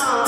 Oh.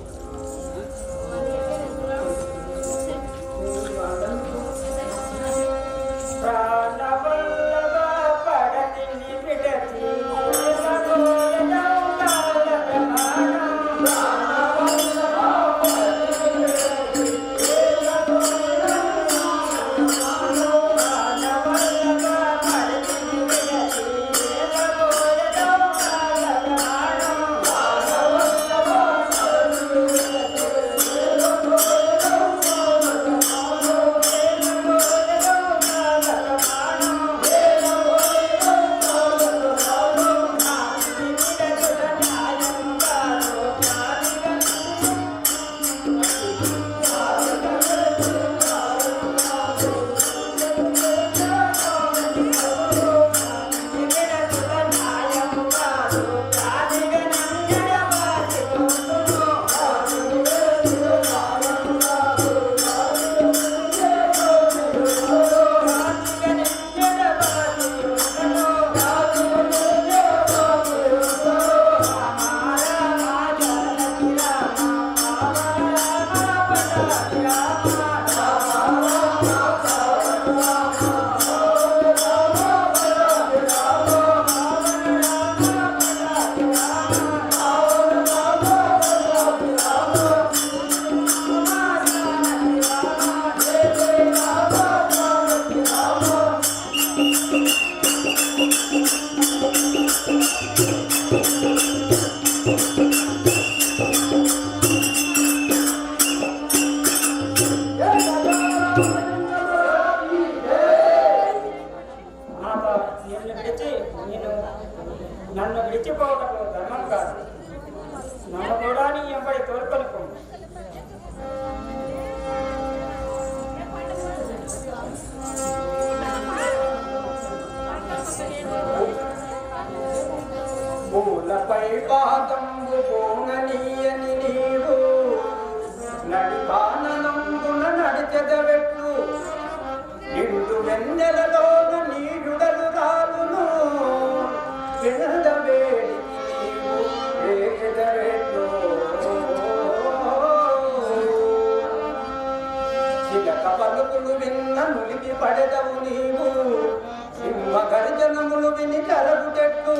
కలగుటట్టు.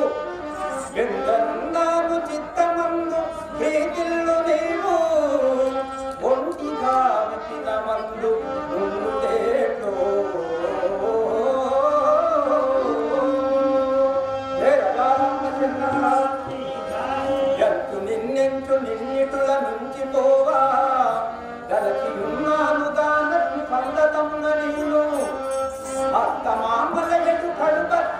ఎందన్నాను చిత్తమందు ప్రీతిల్లు నీవు? ఒంటిగా విపిన మందు ముందేటో ఎత్తు నిన్నెంచు నిన్నిటుల నుంచి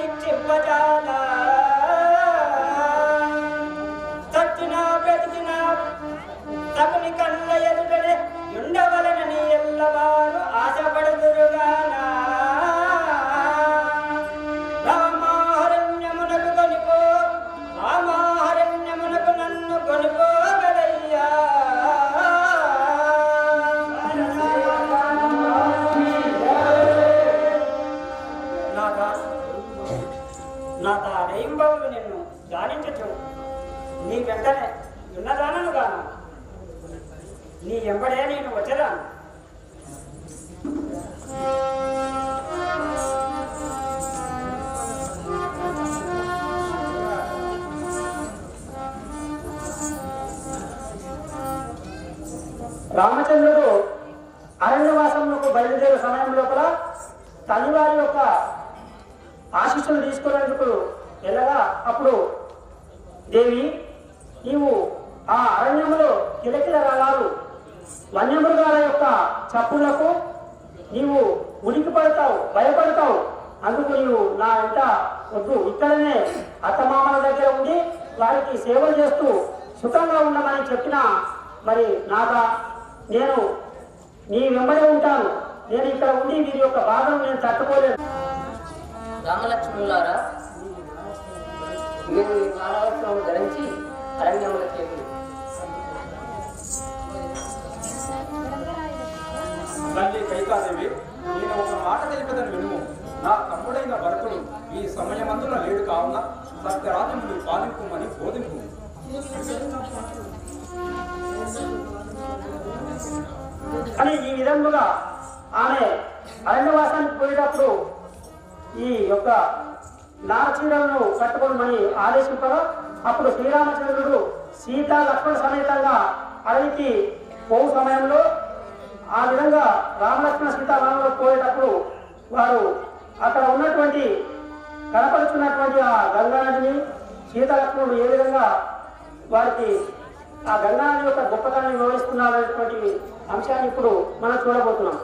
你接不接 వెంటనే ఉన్నదానను గాను. నీ ఎంబడే నేను వచ్చేదాను. రామచంద్రుడు అరణ్యవాసములకు బయలుదేరే సమయం లోపల తల్లివారి యొక్క ఆశీస్సులు తీసుకునేందుకు వెళ్ళగా అప్పుడు దేవి నీవు ఆ అరణ్యంలో కిలకిల రాగాలు వన్యమృగాల యొక్క చప్పులకు నీవు ఉనికి పడతావు భయపడతావు. అందుకు నీవు నా ఇంట వద్దు. ఇక్కడనే అత్తమామల దగ్గర ఉండి వారికి సేవలు చేస్తూ సుఖంగా ఉండమని చెప్పిన మరి నాదా నేను నీ వెంబడే ఉంటాను. నేను ఇక్కడ ఉండి వీరి యొక్క బాధను నేను తట్టుకోలేదు రామలక్ష్మణులారా మీరు ఈ మానవత్వం ధరించి అరణ్యములకు తల్లి కైకాదేవి. నేను ఒక మాట తెలిపదని వినుము. నా తమ్ముడైన భరతుడు ఈ సమయమందున లేడు కావున సత్యరాజమును పాలింపుమని బోధింపు. అని ఈ విధముగా ఆమె అరణ్యవాసానికి పోయేటప్పుడు ఈ యొక్క నారచీరలను కట్టుకోమని ఆదేశింపగా అప్పుడు శ్రీరామచంద్రుడు సీత లక్ష్మణ సమేతంగా అడవికి పోవు సమయంలో ఆ విధంగా రామలక్ష్మణ సీతారాములు పోయేటప్పుడు వారు అక్కడ ఉన్నటువంటి కనపరుచున్నటువంటి ఆ గంగా సీత సీతాలక్ష్మణుడు ఏ విధంగా వారికి ఆ గంగానది యొక్క గొప్పతనాన్ని వివరిస్తున్నారనేటువంటి అంశాన్ని ఇప్పుడు మనం చూడబోతున్నాం.